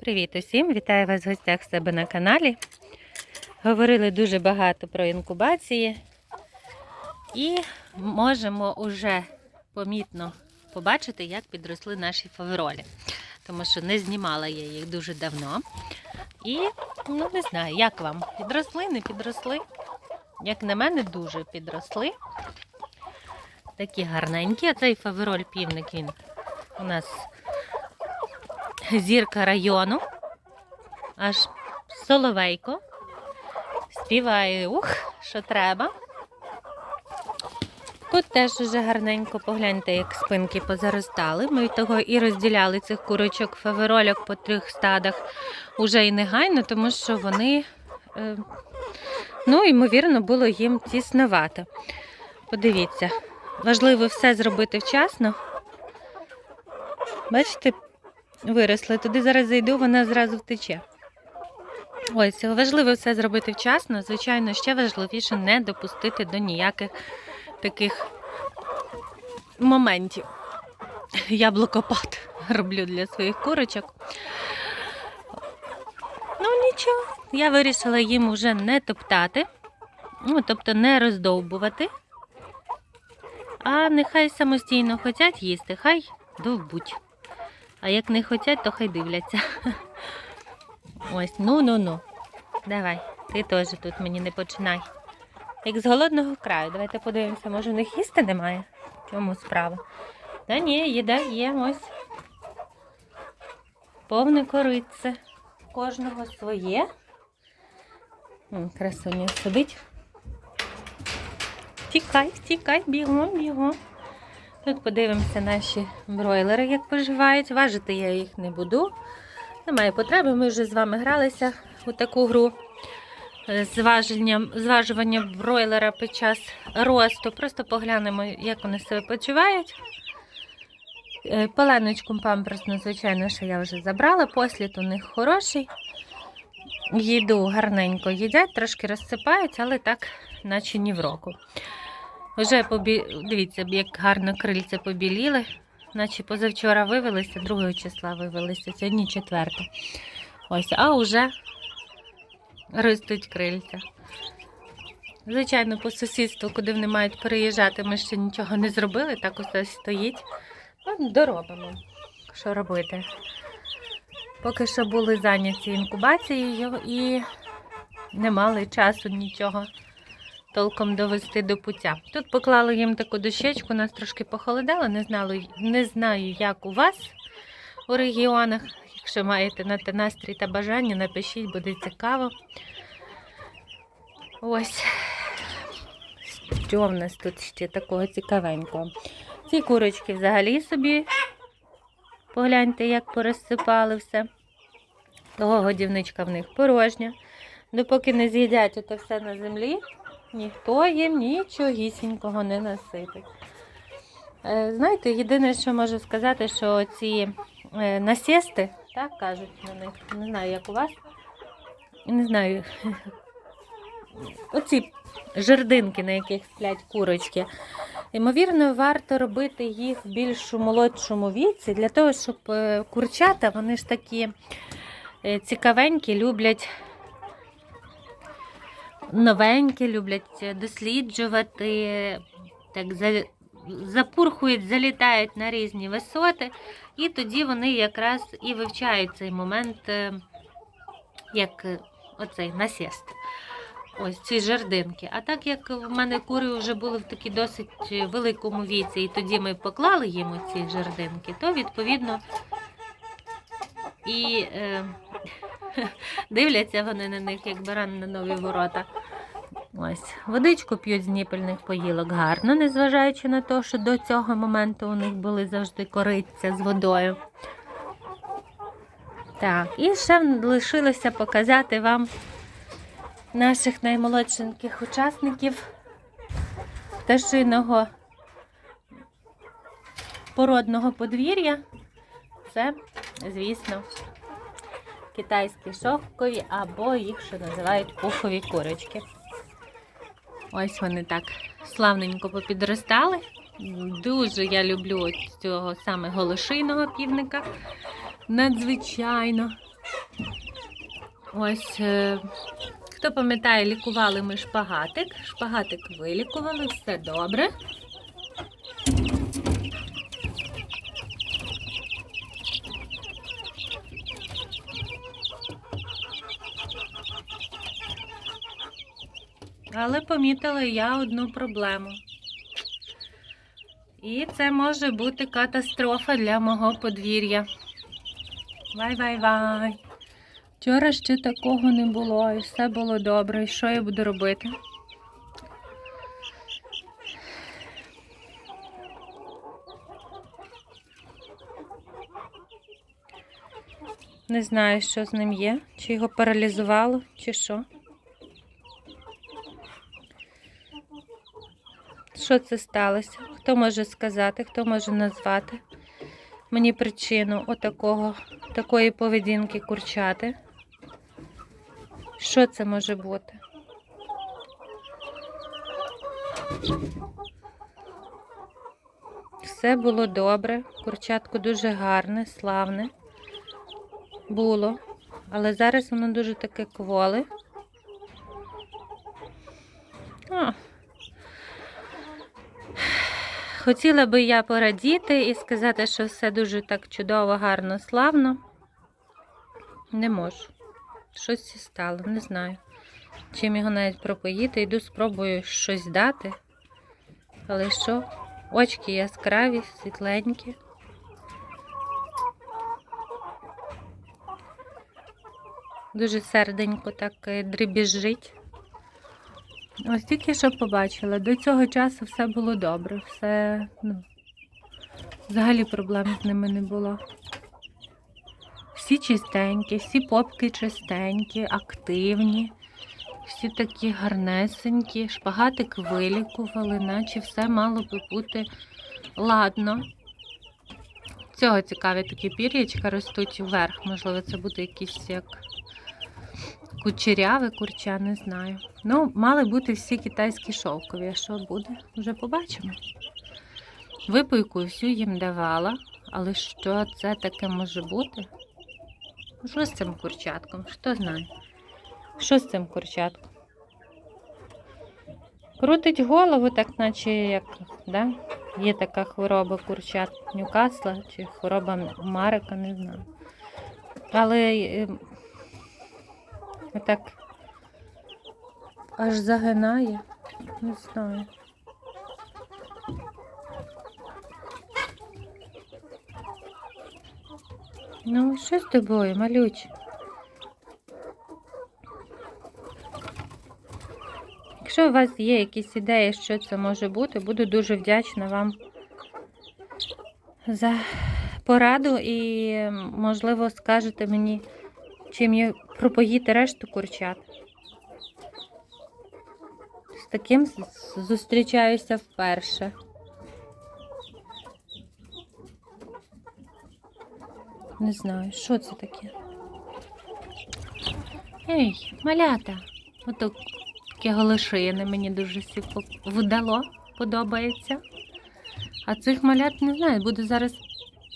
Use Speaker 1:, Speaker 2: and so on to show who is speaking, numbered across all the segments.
Speaker 1: Привіт усім! Вітаю вас в гостях в себе на каналі. Говорили дуже багато про інкубації і можемо уже помітно побачити, як підросли наші фаверолі. Тому що не знімала я їх дуже давно. І ну не знаю, як вам? Підросли, не підросли? Як на мене, дуже підросли. Такі гарненькі. А цей фавероль півник він у нас зірка району, аж соловейко. Співає ух, що треба. Тут теж дуже гарненько погляньте, як спинки позаростали. Ми від того і розділяли цих курочок фаверольок по трьох стадах уже і негайно, тому що вони, е, ну, ймовірно, було їм тісновато. Подивіться, важливо все зробити вчасно. Бачите, виросли. Туди зараз зайду, вона зразу втече. Ось, важливо все зробити вчасно. Звичайно, ще важливіше не допустити до ніяких таких моментів. Яблукопад роблю для своїх курочок. Ну, нічого, я вирішила їм вже не топтати, ну, тобто не роздовбувати. А нехай самостійно хочуть їсти, хай довбуть. А як не хочуть, то хай дивляться. Ось, ну ну ну. Давай, ти теж тут мені не починай. Як з голодного краю. Давайте подивимося, може в них їсти немає? В чому справа? Та ні, їда є, ось. Повне корице. Кожного своє. Красуня сидить. Тікай, тікай, бігом, бігом. Тут подивимося наші бройлери, як поживають. Важити я їх не буду. Немає потреби. Ми вже з вами гралися у таку гру зваженням, зважування бройлера під час росту. Просто поглянемо, як вони себе почувають. Е, Поленочку памперсну, звичайно, що я вже забрала. Послід у них хороший. Їду гарненько їдять, трошки розсипають, але так, наче ні в року. Вже побі... дивіться, як гарно крильця побіліли. Наче позавчора вивелися, 2 числа вивелися, сьогодні 4. Ось, а вже ростуть крильця. Звичайно, по сусідству, куди вони мають переїжджати, ми ще нічого не зробили, так ось стоїть. Ну, доробимо. Що робити? Поки що були зайняті інкубацією і не мали часу нічого толком довести до пуття. Тут поклали їм таку дощечку, нас трошки похолодало, не, знали, не знаю, як у вас у регіонах. Якщо маєте на те настрій та бажання, напишіть, буде цікаво. Ось. Що в нас тут ще такого цікавенького? Ці курочки взагалі собі, погляньте, як порозсипали все. Того годівничка в них порожня. Допоки не з'їдять ото все на землі, ніхто їм нічогісінького не насипить. Е, Знаєте, єдине, що можу сказати, що ці е, насісти, так кажуть на них, не знаю, як у вас. Не знаю. Оці жердинки, на яких сплять курочки. Ймовірно, варто робити їх в більш молодшому віці, для того, щоб е, курчата, вони ж такі цікавенькі, люблять новенькі, люблять досліджувати, так за- запурхують, залітають на різні висоти, і тоді вони якраз і вивчають цей момент, е, як е, оцей насіст. Ось ці жердинки. А так як в мене кури вже були в такій досить великому віці, і тоді ми поклали їм ці жердинки, то відповідно і е, дивляться вони на них, як баран на нові ворота. Ось, водичку п'ють з ніпельних поїлок гарно, незважаючи на те, що до цього моменту у них були завжди кориця з водою. Так, і ще лишилося показати вам наших наймолодшеньких учасників пташиного породного подвір'я. Це, звісно, китайські шовкові або їх ще називають пухові курочки. Ось вони так славненько попідростали. Дуже я люблю цього саме голошийного півника. Надзвичайно. Ось, е, хто пам'ятає, лікували ми шпагатик. Шпагатик вилікували, все добре. Але помітила я одну проблему. І це може бути катастрофа для мого подвір'я. Вай-вай-вай. Вчора ще такого не було, і все було добре. І що я буду робити? Не знаю, що з ним є, чи його паралізувало, чи що. Що це сталося? Хто може сказати, хто може назвати мені причину отакого, такої поведінки курчати? Що це може бути? Все було добре, курчатко дуже гарне, славне було, але зараз воно дуже таке кволе. А, Хотіла би я порадіти і сказати, що все дуже так чудово, гарно, славно. Не можу. Щось стало, не знаю. Чим його навіть пропоїти, йду спробую щось дати. Але що? Очки яскраві, світленькі. Дуже серденько так е, дрібіжить. Ось тільки що побачила. До цього часу все було добре. Все, ну, взагалі проблем з ними не було. Всі чистенькі, всі попки чистенькі, активні, всі такі гарнесенькі, шпагатик вилікували, наче все мало би бути ладно. Цього цікаві такі пір'ячка ростуть вверх. Можливо, це буде якийсь як кучеряве курча, не знаю. Ну, мали бути всі китайські шовкові. А що буде? Вже побачимо. Випойку всю їм давала, але що це таке може бути? Що з цим курчатком? Хто знає? Що з цим курчатком? Крутить голову, так наче як, да? Є така хвороба курчат Ньюкасла чи хвороба Марика, не знаю. Але е, отак аж загинає, не знаю. Ну, що з тобою, малюч? Якщо у вас є якісь ідеї, що це може бути, буду дуже вдячна вам за пораду і, можливо, скажете мені, чим я пропоїти решту курчат. З таким зустрічаюся вперше. Не знаю, що це таке. Ей, малята. Ото таке голошине мені дуже вдало, подобається. А цих малят не знаю, буду зараз,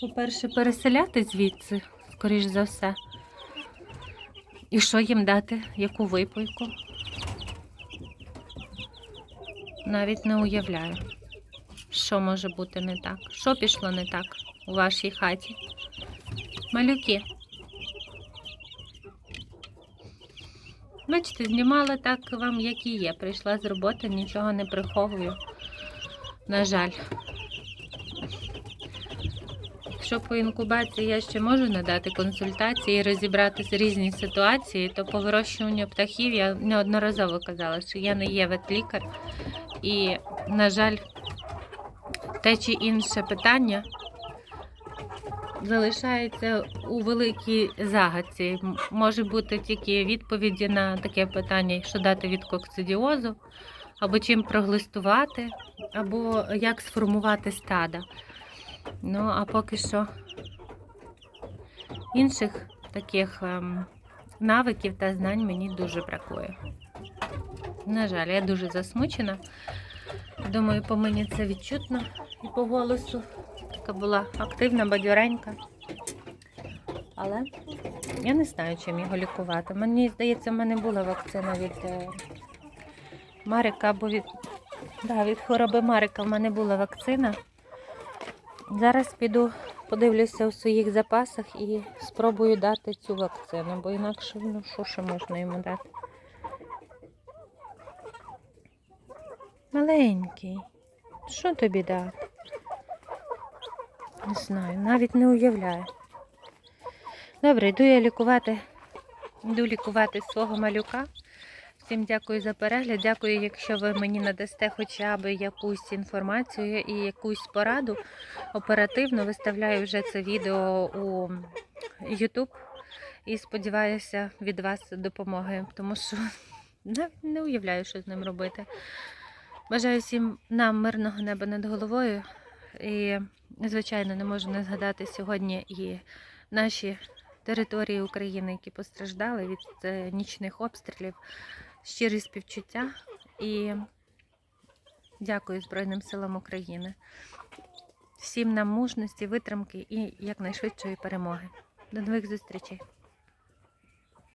Speaker 1: по-перше, переселяти звідси, скоріш за все. І що їм дати? Яку випойку? Навіть не уявляю, що може бути не так. Що пішло не так у вашій хаті? Малюки. Бачите, знімала так вам, як і є. Прийшла з роботи, нічого не приховую. На жаль. Якщо по інкубації я ще можу надати консультації, розібратися різні ситуації, то по вирощуванню птахів я неодноразово казала, що я не є ветлікар. І, на жаль, те чи інше питання залишається у великій загадці. Може бути тільки відповіді на таке питання, що дати від кокцидіозу, або чим проглистувати, або як сформувати стада. Ну, а поки що інших таких ем, навиків та знань мені дуже бракує. На жаль, я дуже засмучена. Думаю, по мені це відчутно і по голосу. Така була активна, бадьоренька. Але Я не знаю, чим його лікувати. Мені здається, в мене була вакцина від е, Марика або від, да, від хвороби Марика в мене була вакцина. Зараз піду подивлюся у своїх запасах і спробую дати цю вакцину, бо інакше ну, що ще можна йому дати. Маленький. Що тобі дати? Не знаю, навіть не уявляю. Добре, йду я лікувати. Йду лікувати свого малюка. Всім дякую за перегляд. Дякую, якщо ви мені надасте хоча б якусь інформацію і якусь пораду. Оперативно виставляю вже це відео у YouTube і сподіваюся від вас допомоги, тому що навіть не уявляю, що з ним робити. Бажаю всім нам мирного неба над головою. І, звичайно, не можу не згадати сьогодні і наші території України, які постраждали від е, нічних обстрілів. Щирі співчуття і дякую Збройним силам України. Всім нам мужності, витримки і якнайшвидшої перемоги. До нових зустрічей!